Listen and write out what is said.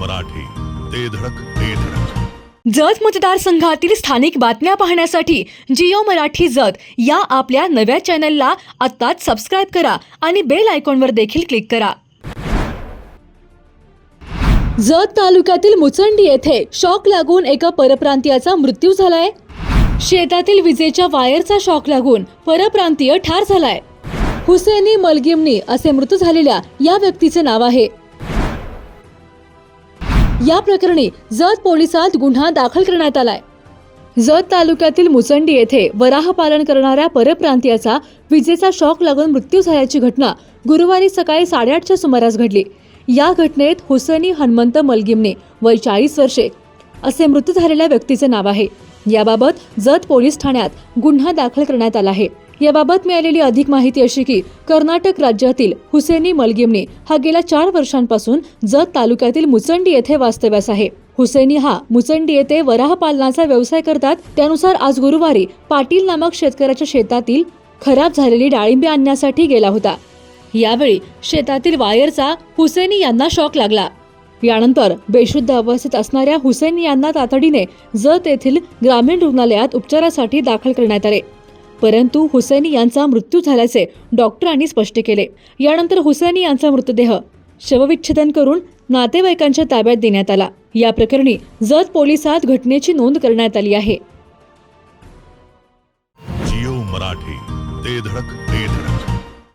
मराठी. ते धडक ते धडक. जत मतदारसंघातील स्थानिक बातम्या पाहण्यासाठी जिओ मराठी जत या आपल्या नव्या चॅनलला आत्ताच सबस्क्राईब करा आणि बेल आयकॉनवर देखील क्लिक करा. जत तालुक्यातील मुचंडी येथे शॉक लागून एका परप्रांतीयाचा मृत्यू झालाय. शेतातील विजेच्या वायरचा शॉक लागून परप्रांतीय ठार झालाय. हुसेनी मलगिमनी असे मृत झालेल्या या व्यक्तीचे नाव आहे. या प्रकरणी जत पोलिसात गुन्हा दाखल करण्यात आलाय. जत तालुक्यातील मुचंडी येथे वराह पालन करणाऱ्या परप्रांतीयाचा विजेचा शॉक लागून मृत्यू झाल्याची घटना गुरुवारी सकाळी साडेआठच्या सुमारास घडली. या घटनेत हुसेनी हनुमंत मलगिमने वय चाळीस वर्षे असे मृत झालेल्या व्यक्तीचे नाव आहे. याबाबत जत पोलीस ठाण्यात गुन्हा दाखल करण्यात आला आहे. याबाबत मिळालेली अधिक माहिती अशी की कर्नाटक राज्यातील हुसेनी मलगिमने हा गेल्या चार वर्षांपासून जत तालुक्यातील मुचंडी येथे वास्तव्यास आहे. हुसेनी हा मुचंडी येथे वराह पालनाचा व्यवसाय करतात. त्यानुसार आज गुरुवारी पाटील नामक शेतकऱ्याच्या शेतातील खराब झालेली डाळिंबे आणण्यासाठी गेला होता. यावेळी शेतातील वायरचा हुसेनी यांना शॉक लागला. यानंतर बेशुद्ध अवस्थेत असणाऱ्या हुसेन यांना तातडीने जत येथील ग्रामीण रुग्णालयात उपचारासाठी दाखल करण्यात आले. परंतु हुसैनी यांचा मृत्यू झाल्याचे डॉक्टरांनी स्पष्ट केले. यानंतर हुसैनी यांचा मृतदेह शवविच्छेदन करून नातेवाईकांच्या ताब्यात देण्यात आला. या प्रकरणी जत पोलिसात घटनेची नोंद करण्यात आली आहे. जिओ मराठी ते धडक ते धडक.